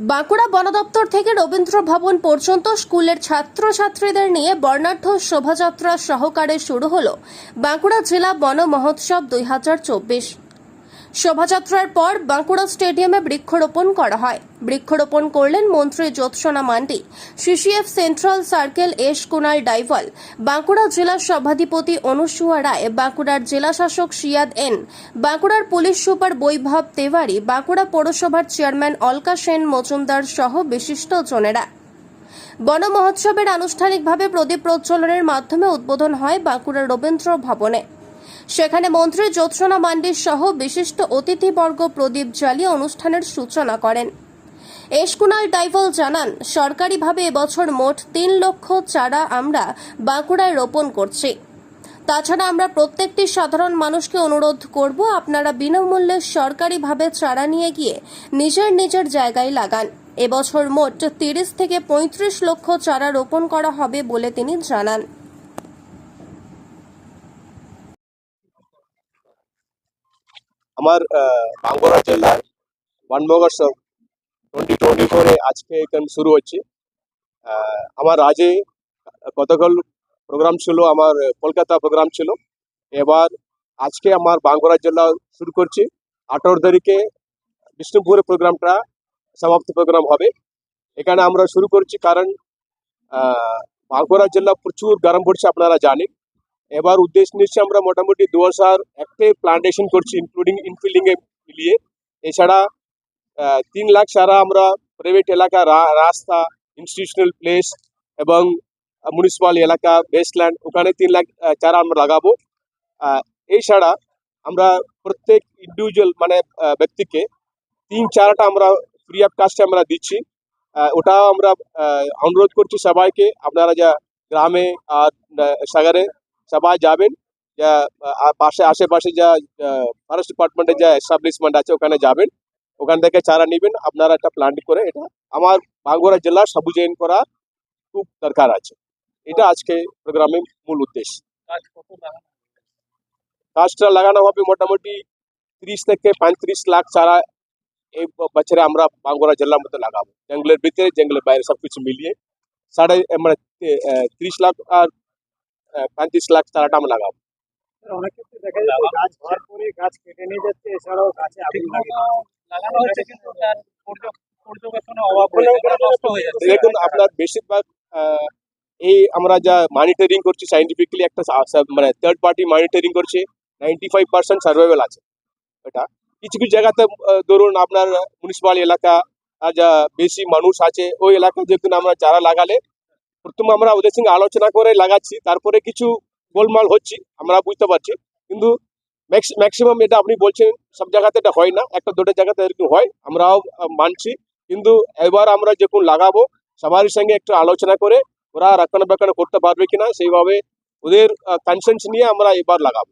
বাঁকুড়া বনদপ্তর থেকে রবীন্দ্র ভবন পর্যন্ত স্কুলের ছাত্রছাত্রীদের নিয়ে বর্ণাঢ্য শোভাযাত্রা সহকারে শুরু হল বাঁকুড়া জেলা বন মহোৎসব দুই হাজার চব্বিশ। শোভাযাত্রার পর বাঁকুড়া স্টেডিয়ামে বৃক্ষরোপণ করা হয়। বৃক্ষরোপণ করলেন মন্ত্রী Jyotsna Mandi, CCF central circle S Kunal Daival, Bankura জেলা সভাধিপতি অনুসুয়া রায়, বাঁকুড়ার জেলা শাসক সিয়াদ এন, বাঁকুড়ার পুলিশ সুপার বৈভব তেওয়ারি, বাঁকুড়া পৌরসভার চেয়ারম্যান অলকা সেন মজুমদার সহ বিশিষ্ট জনেরা। বন মহোৎসবের আনুষ্ঠানিকভাবে প্রদীপ প্রজ্বলনের মাধ্যমে উদ্বোধন হয় বাঁকুড়া রবীন্দ্র ভবনে। সেখানে মন্ত্রী জ্যোৎসনা মান্ডির সহ বিশিষ্ট অতিথিবর্গ প্রদীপ জ্বালিয়ে অনুষ্ঠানের সূচনা করেন। এশকুনাল ডাইভল জানান, সরকারিভাবে এবছর মোট তিন লক্ষ চারা আমরা বাঁকুড়ায় রোপণ করছি। তাছাড়া আমরা প্রত্যেকটি সাধারণ মানুষকে অনুরোধ করব, আপনারা বিনামূল্যে সরকারিভাবে চারা নিয়ে গিয়ে নিজের নিজের জায়গায় লাগান। এবছর মোট তিরিশ থেকে পঁয়ত্রিশ লক্ষ চারা রোপণ করা হবে বলে তিনি জানান। আমার বাঁকুড়া জেলার বন মহোৎসব টোয়েন্টি টোয়েন্টি ফোরে আজকে এখানে শুরু হচ্ছে। আমার আজে গতকাল প্রোগ্রাম ছিল, আমার কলকাতা প্রোগ্রাম ছিল। এবার আজকে আমার বাঁকুড়া জেলা শুরু করছি। আঠারো তারিখে বিষ্ণুপুরে প্রোগ্রামটা সমাপ্ত প্রোগ্রাম হবে। এখানে আমরা শুরু করছি কারণ বাঁকুড়া জেলা প্রচুর গরম পড়ছে, আপনারা জানেন। এবার উদ্দেশ্য নিচ্ছি আমরা মোটামুটি দু হাজার একটে প্লান্টেশন করছি ইনক্লুডিং ইনফিলিং এ মিলিয়ে এছাড়া আহ, তিন লাখ সারা আমরা প্রাইভেট এলাকা রা- রাস্তা ইনস্টিটিউশনাল প্লেস এবং মিউনিসিপাল এলাকা বেস্টল্যান্ড ওখানে তিন লাখ আহ, চারা আমরা লাগাবো আহ, এছাড়া আমরা প্রত্যেক ইন্ডিভিজুয়াল মানে আহ, ব্যক্তিকে তিন চারাটা আমরা ফ্রি অফ কাস্টে আমরা দিচ্ছি আহ, ওটাও আমরা আহ, অনুরোধ করছি সবাইকে আপনারা যা গ্রামে আর আহ, সাগরে সবাই যাবেন। যা পাশে আশেপাশে যা ফরেস্ট ডিপার্টমেন্টের যা এস্টাবলিশমেন্ট আছে ওখানে যাবেন। ওখান থেকে চারা নেবেন। আপনারা একটা প্ল্যান্ট করে এটা আমার বাঁকুড়া জেলার সবুজায়ন করা খুব দরকার আছে। এটা আজকে প্রোগ্রামের মূল উদ্দেশ্য। গাছটা লাগানো হবে মোটামুটি তিরিশ থেকে পঁয়ত্রিশ লাখ চারা এই বছরে আমরা বাঁকুড়া জেলার মধ্যে লাগাবো। জঙ্গলের ভিতরে জঙ্গলের বাইরে সবকিছু মিলিয়ে। সাড়ে মানে তিরিশ লাখ আর পঁয়ত্রিশ লাখ চারাটা আমরা লাগাবো। অনেক ক্ষেত্রে দেখা যাচ্ছে গাছ ভর করে গাছ কেটে নিয়ে যাচ্ছে এছাড়াও গাছে আগুন লাগানো হয়েছে কিন্তু তার পর্য- পর্যবেক্ষণের অভাব রয়েছে এগুলো নষ্ট যাচ্ছে। দেখুন আপনার বেশিরভাগ আহ, এই আমরা যা মনিটরিং করছি সাইন্টিফিক্যালি একটা মানে থার্ড পার্টি মনিটরিং করছে নাইনটি ফাইভ পার্সেন্ট সার্ভাইভাল আছে। এটা কিছু কিছু জায়গাতে ধরুন আপনার মিউনিসিপাল এলাকা আর যা বেশি মানুষ আছে ওই এলাকায় যেখানে আমরা চারা লাগালে প্রথম আমরা ওদের সঙ্গে আলোচনা করে লাগাচ্ছি, তারপরে কিছু গোলমাল হচ্ছে, আমরা বুঝতে পারছি। কিন্তু ম্যাক্সিমাম এটা আপনি বলছেন, সব জায়গাতে এটা হয় না, একটা দুটো জায়গাতে এরকম হয়, আমরাও মানছি। কিন্তু এবার আমরা যখন লাগাবো সবার সঙ্গে একটু আলোচনা করে ওরা রক্ষণাবেক্ষণ করতে পারবে কিনা, সেইভাবে ওদের কনসেন্স নিয়ে আমরা এবার লাগাবো।